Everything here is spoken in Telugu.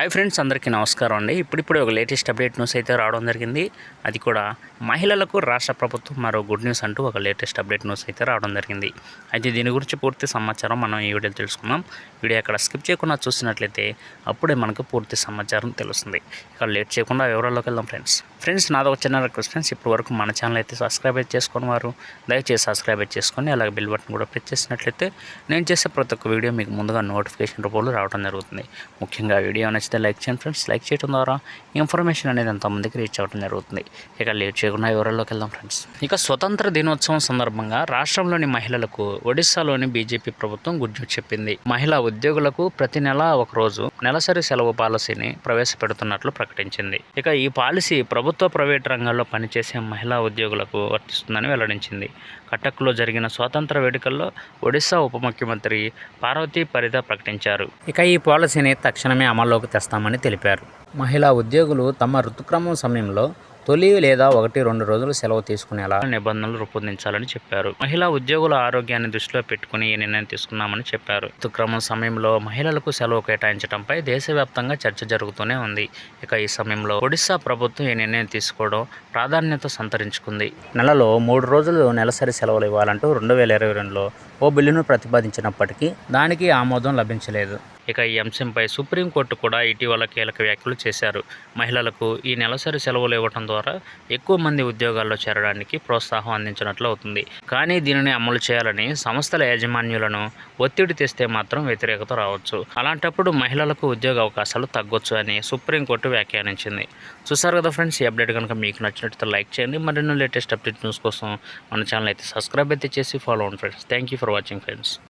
హాయ్ ఫ్రెండ్స్ అందరికీ నమస్కారం అండి. ఇప్పుడిప్పుడు ఒక లేటెస్ట్ అప్డేట్ న్యూస్ అయితే రావడం జరిగింది. అది కూడా మహిళలకు రాష్ట్ర ప్రభుత్వం మరో గుడ్ న్యూస్ అంటూ ఒక లేటెస్ట్ అప్డేట్ న్యూస్ అయితే రావడం జరిగింది. అయితే దీని గురించి పూర్తి సమాచారం మనం ఈ వీడియో తెలుసుకుందాం. వీడియో అక్కడ స్కిప్ చేయకుండా చూసినట్లయితే అప్పుడే మనకు పూర్తి సమాచారం తెలుస్తుంది. ఇక్కడ లేట్ చేయకుండా వివరాల్లోకి వెళ్దాం ఫ్రెండ్స్. ఫ్రెండ్స్ నాదొక చిన్న రిక్వెస్ట్ ఫ్రెండ్స్. ఇప్పటి వరకు మన ఛానల్ అయితే సబ్స్క్రైబ్ చేసుకుని వారు దయచేసి సబ్స్క్రైబ్ చేసుకొని అలాగే బిల్ బటన్ కూడా ప్రెస్ చేసినట్లయితే నేను చేసే ప్రతి ఒక్క వీడియో మీకు ముందుగా నోటిఫికేషన్ రూపంలో రావడం జరుగుతుంది. ముఖ్యంగా వీడియో నచ్చితే లైక్ చేయండి ఫ్రెండ్స్. లైక్ చేయడం ద్వారా ఇన్ఫర్మేషన్ అనేది ఎంతమందికి రీచ్ అవ్వడం జరుగుతుంది. ఇక లేట్ చేయకుండా వివరాల్లోకి వెళ్దాం ఫ్రెండ్స్. ఇక స్వతంత్ర దినోత్సవం సందర్భంగా రాష్ట్రంలోని మహిళలకు ఒడిశాలోని బీజేపీ ప్రభుత్వం గుడ్ న్యూస్ చెప్పింది. మహిళా ఉద్యోగులకు ప్రతి నెల ఒక రోజు నెలసరి సెలవు పాలసీని ప్రవేశపెడుతున్నట్లు ప్రకటించింది. ఇక ఈ పాలసీ ప్రభుత్వ ప్రైవేట్ రంగాల్లో పనిచేసే మహిళా ఉద్యోగులకు వర్తిస్తుందని వెల్లడించింది. కటక్లో జరిగిన స్వాతంత్ర వేడుకల్లో ఒడిశా ఉప ముఖ్యమంత్రి పార్వతీ పరిద ప్రకటించారు. ఇక ఈ పాలసీని తక్షణమే అమల్లోకి తెస్తామని తెలిపారు. మహిళా ఉద్యోగులు తమ ఋతుక్రమం సమయంలో తొలి లేదా ఒకటి రెండు రోజులు సెలవు తీసుకునేలా నిబంధనలు రూపొందించాలని చెప్పారు. మహిళా ఉద్యోగుల ఆరోగ్యాన్ని దృష్టిలో పెట్టుకుని ఈ నిర్ణయం తీసుకున్నామని చెప్పారు. ఋతుక్రమం సమయంలో మహిళలకు సెలవు కేటాయించడంపై దేశవ్యాప్తంగా చర్చ జరుగుతూనే ఉంది. ఇక ఈ సమయంలో ఒడిశా ప్రభుత్వం ఈ నిర్ణయం తీసుకోవడం ప్రాధాన్యత సంతరించుకుంది. నెలలో మూడు రోజులు నెలసరి సెలవులు ఇవ్వాలంటూ రెండు వేల ఇరవై రెండులో ఓ బిల్లును ప్రతిపాదించినప్పటికీ దానికి ఆమోదం లభించలేదు. ఇక ఈ అంశంపై సుప్రీంకోర్టు కూడా ఇటీవల కీలక వ్యాఖ్యలు చేశారు. మహిళలకు ఈ నెలసరి సెలవులు ఇవ్వడం ద్వారా ఎక్కువ మంది ఉద్యోగాల్లో చేరడానికి ప్రోత్సాహం అందించినట్లు అవుతుంది. కానీ దీనిని అమలు చేయాలని సంస్థల యాజమాన్యులను ఒత్తిడి తెస్తే మాత్రం వ్యతిరేకత రావచ్చు. అలాంటప్పుడు మహిళలకు ఉద్యోగ అవకాశాలు తగ్గొచ్చు అని సుప్రీంకోర్టు వ్యాఖ్యానించింది. చూసారు కదా ఫ్రెండ్స్ ఈ అప్డేట్ కనుక మీకు నచ్చినట్లయితే లైక్ చేయండి. మరిన్ని లేటెస్ట్ అప్డేట్ న్యూస్ కోసం మన ఛానల్ అయితే సబ్స్క్రైబ్ అయితే చేసి ఫాలో అవ్వండి friends. Thank you for watching friends